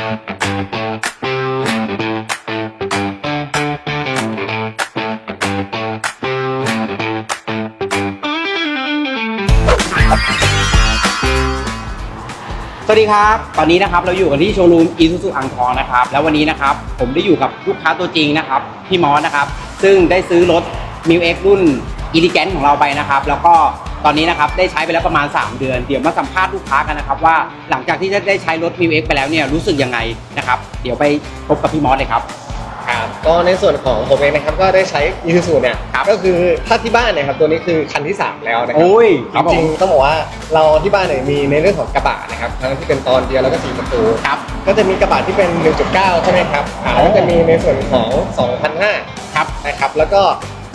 สวัสดีครับ ตอนนี้นะครับเราอยู่กันที่โชว์รูมอีซูซูอ่างทองนะครับ แล้ววันนี้นะครับผมได้อยู่กับลูกค้าตัวจริงนะครับ พี่มอสนะครับ ซึ่งได้ซื้อรถ m ิวเอ็กรุ่นอีลิแกนของเราไปนะครับ แล้วก็ ตอนนี้นะครับได้ใช้ไปแล้วประมาณ 3 เดือน เดี๋ยวมาสัมภาษณ์ลูกค้ากันนะครับว่าหลังจากที่ได้ใช้รถ m ิวเอ็กไปแล้วเนี่ยรู้สึกยังไงนะครับ เดี๋ยวไปพบกับพี่มอสเลยครับ ครับก็ในส่วนของผมเองนะครับก็ได้ใช้ i s u z u เนี่ยครับก็คือถ้าที่บ้านเนี่ยครับตัวนี้คือคันที่ 3 แล้วนะครัโอ้ยจริงๆต้องบอกว่าเราที่บ้านเนี่ยมีในเรื่องของกระบะนะครับทั้งที่เป็นตอนเดียวแล้วก็สีประตูครับก็จะมีกระบะที่เป็น 1.9 ใช่ไหมครับอ่าแล้วก็จะมีในส่วนของ 2,500ครับนะครับแล้วก็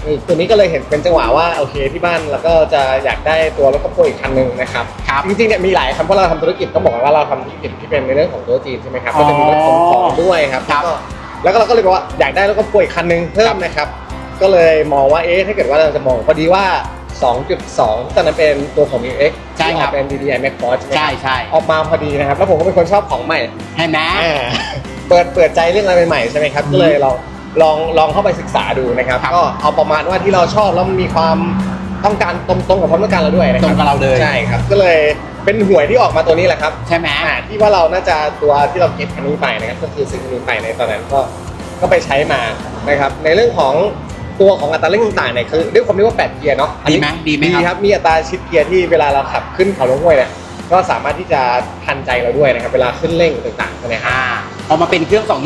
นี่ตัวนี้ก็เลยเห็นเป็นจังหวะว่าโอเคที่บ้านแล้วก็จะอยากได้ตัวรถครอบครัวอีกคันหนึ่งนะครับครับจริงๆเนี่ยมีหลายคันเพราะเราทำธุรกิจต้องบอกว่าเราทำธุรกิจที่เป็นในเรื่องของตัวจีนใช่ไหมครับอ๋อก็จะมีรถขนของด้วยครับครับ แล้วก็แล้วก็เราก็เลยบอกว่าอยากได้รถครอบครัวอีกคันหนึงเพิ่ครัมบนะครับ ก็เลยมองว่าเอ๊ะถ้าเกิดว่าเราจะมองพอดีว่า 2.2ตอนนั้นเป็นตัวของ MX ใช่ครับ ที่ออกเป็น DDI Max Force ใช่ไหมใช่ใช่ออกมาพอดีนะครับแล้วผมก็เป็นคนชอบของใหม่ ใช่ไหม อ่าเปิดเปิดใจเรื่องอะไรใหม่ๆใช่ไหมครับ อืมก็เลยลอง ลองลองเข้าไปศึกษาดูนะครับ ครับ ก็เอาประมาณว่าที่เราชอบแล้วมันมีความต้องการตรงตรงกับความต้องการเราด้วยนะคตรัรงกับเราเลยใช่ครับ ก็เลยเป็นหวยที่ออกมาตัวนี้แหละครับ ใช่ไหม อ่าที่ว่าเราน่าจะตัวที่เราเก็บอันนี้ไปนะครับก็คือซื้ออันนี้ไปในตอนนั้นก็ก็ไปใช้มานะครับในเรื่องของตัวของอัตราเร่งต่างๆเนี่ยคือด้วยความที่ว่า8เกียร์เนาะอันดีนี้ไหมดีไหมดีคครับรับมีอัตราชิดเกียร์ที่เวลาเราขับขึ้นเขาลงห้วยเนี่ยก็สามารถที่จะทันใจเราด้วยนะครับเวลาขึ้นเร่งต่างๆใช่ไหมครับ อ่า พอมาเป็นเครื่อง ครับ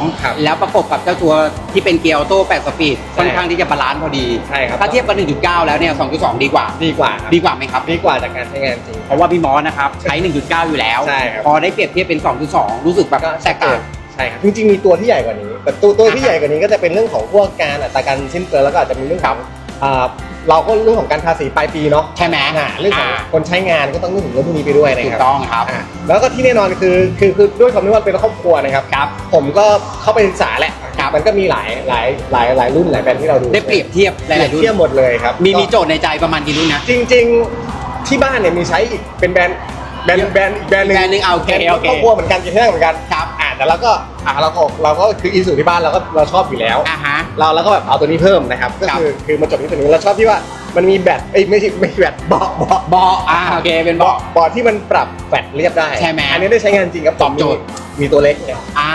2.2 แล้วประกบกับเจ้าตัวที่เป็นเกียร์ออโต้8สปีดใช่ค่อนข้างที่จะบาลานซ์พอดี ใช่ครับ ถ้าเทียบกับ1.9 แล้วเนี่ย 2.2 ดีกว่า ดีกว่าครับดีกว่าไหมครับ ดีกว่าจากการใช้งานจริง เพราะว่าพี่มอสนะครับ ใช้ 1.9 อยู่แล้ว ใช่ครับ พอได้เปรียบเทียบเป็น 2.2 รู้สึกแบบแตกต่าง ใช่ครับ จริงๆมีตัวที่ใหญ่กว่านี้แต่ตัวตัวที่ใหญ่กว่านี้ก็จะเป็นเรื่องของพวกการอัตราการสิ้นเปลืองแล้วก็อาจจะมีเรื่องของอ่า เราก็เรื่องของการภาษีปลายปีเนาะใช่ไหมอ่าเรื่องของอ่าคนใช้งานก็ต้องนึกถึงเรื่องพวกนี้ไปด้วยนะถูคกรับต้องครับ อ่าแล้วก็ที่แน่นอนคือคือคือด้วยความที่ว่าเป็นครอบครัวนะครับ ครับ ผมก็เข้าไปศึกษาแหละครับ มันก็มีหลายหลายหลายหลายรุ่นหลายแบรนด์ที่เราดูได้เปรียบเทียบหเปรีลายยๆรุ่นบเทียบหมดเลยครับมีก็มีโจทย์ในใจประมาณกี่รุ่นนะ จริงๆที่บ้านเนี่ยมีใช้อีกเป็นแบรนด์แบรนด์แบรนด์อีกแบรนด์หนึ่งแบรนด์หนึ่งเอาโอเคแบรนด์โอเค ครอบครัวเหมือนกันกินที่นั่งเหมือนกันครับอ่า แต่เราก็อ่าเราก็เราก็คืออีสุที่บ้านเราก็เราชอบอยู่แล้ว อ่าฮะ เราเราก็แบบเอาตัวนี้เพิ่มนะครับ ก็ครับคือคือมาจบที่ตัวนี้เราชอบที่ว่ามันมีแบตเอ้ยไม่ใช่ไม่ใช่แบตเบาะเบาะเบาะอ่าโอเคเป็นเบาะเบาะที่มันปรับแฟลตเรียบได้ใช่ไหมอันนี้ได้ใช้งานจริงครับตอบโจทย์มีมีตัวเล็กเนี่ยอ่า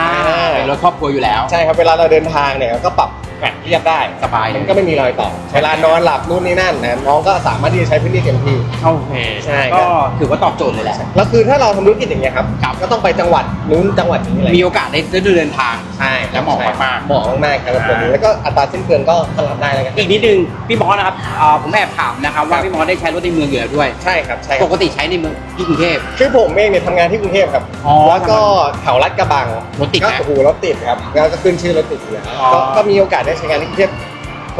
เป็นรถครอบครัวอยู่แล้ว ใช่ครับเวลาเราเดินทางเนี่ยก็ปรับ แฟลตเรียบได้สบายเลยมันก็ไม่มีรอยต่อเวลานอนหลับนู่นนี่นั่นนะน้องก็สามารถที่จะใช้พื้นที่เต็มที่ โอเคใช่ครับ ก็ถือว่าตอบโจทย์เลยแหละ แล้วคือถ้าเราทำธุรกิจอย่างเงี้ยครับ ครับ ก็ต้องไปจังหวัดนู้นจังหวัดนี้อะไรมีโอกาสได้เดินทาง ใช่ แล้วเหมาะมากๆ เหมาะมากๆครับตัวนี้แล้วก็อัตราสิ้นเปลืองก็ก็รับได้แล้วกันอีกนิดนึงพี่มอสนะครับอ่าผมแอบถามนะครับว่าครับพี่มอสได้ใช้รถในเมืองอยู่แล้วด้วย ใช่ครับใช่คปรับกติใช้ในเมืองที่กรุงเทพ คือผมเองเนี่ยทำงานที่กรุงเทพครับอ๋อแล้วก็แถวลาดกระบังรถติดไหมก็โอ้โหรถติดครับแล้วก็ขึ้นชื่อรถติดอยู่แล้วอ๋อ ก็ก็มีโอกาสได้ใช้งานที่กรุงเทพ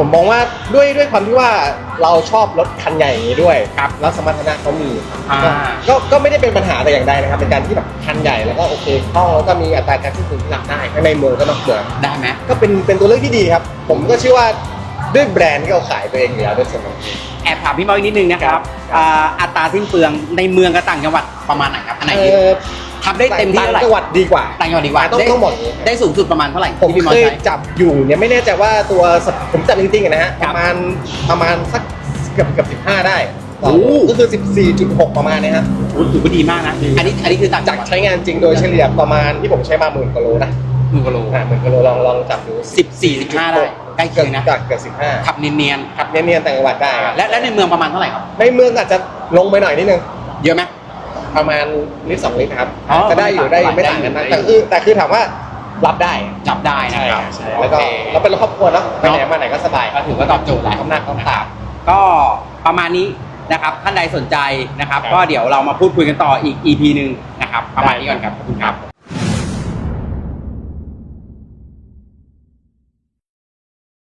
ผมมองว่าด้วยด้วยความที่ว่าเราชอบรถคันใหญ่อย่างนี้ด้วยครับแล้วสมรรถนะเขามีอ่า ก็ก็ก็ไม่ได้เป็นปัญหาแต่อย่างใดนะครับเป็นการที่แบบคันใหญ่แล้วก็โอเคคล่องแล้วก็มีอัตราการสิ้นเปลืองที่รับได้ทั้งในเมืองก็นอกเมืองได้ไหมก็เป็นเป็นตัวเลือกที่ดีครับ ผมก็เชื่อว่าด้วยแบรนด์ที่เราขายตัวเองอยู่แล้วด้วยส่วนหนึ่ง แอบถามพี่มอสอีกนิดนึงนะคครัรับบอ่าอัตราสิ้นเปลืองในเมืองกับต่างจังหวัดประมาณไหนครับอันไหนดี เอ่อ ทำได้เต็มที่ต่างเท่าไหร่จังหวัดดีกว่าต่างจังหวัดดีกว่าต้องได้ต้องบอกอย่างนี้ได้สูงสุดประมาณเท่าไหร่ผมที่พี่มอสเคยใช้ จับอยู่เนี่ยไม่แน่ใจว่าตัวสผมจับจริงๆอะนะฮะคปรับระมาณประมาณสักเกือบเกือบสิบห้าได้ต่อโอ้ ก็คือ 14.6 ประมาณเนี้ฮะโอ้ถือว่าดีมากนะ อันนี้อันนี้คือต่างจัจางกหวัดใช้งานจริงโดยเฉลี่ยประมาณที่ผมใช้มาหมื่นกิโลนะหนึ่งกิโลอ่าหมื่นกิโลลองลองจับดูสิบสี่สิบห้าได้ใกล้เคียงนะจากเกือบสิบห้าขับเนียนขับเนียนๆแต่างจังหวัดได้ครับๆและและในเมืองประมาณเท่าไหร่ครับ ในเมืองอาจจะลงไปหน่อยนิดนึง เยอะไหม ประมาณลิตรสองลิตรนะครับอ๋อจะได้อยู่ได้ไม่ไม่ต่าต่างงกักันนได้นะอยู่แต่คือแต่คือถามว่ารับได้จับได้นะครับใช่แล้วก็โอเค เราเป็นรถครอบครัวเนาะไปไหนเนาะมาไหนก็สบาย ก็ถือว่าตอบโจทย์แหละคำหนักคำตาก็ประมาณนี้นะครับท่านใดสนใจนะครับ ครับ ก็เดี๋ยวเรามาพูดคุยกันต่ออีก EP หนึ่งนะครับ ประมาณนี้ก่อนครับขอบคุณครับ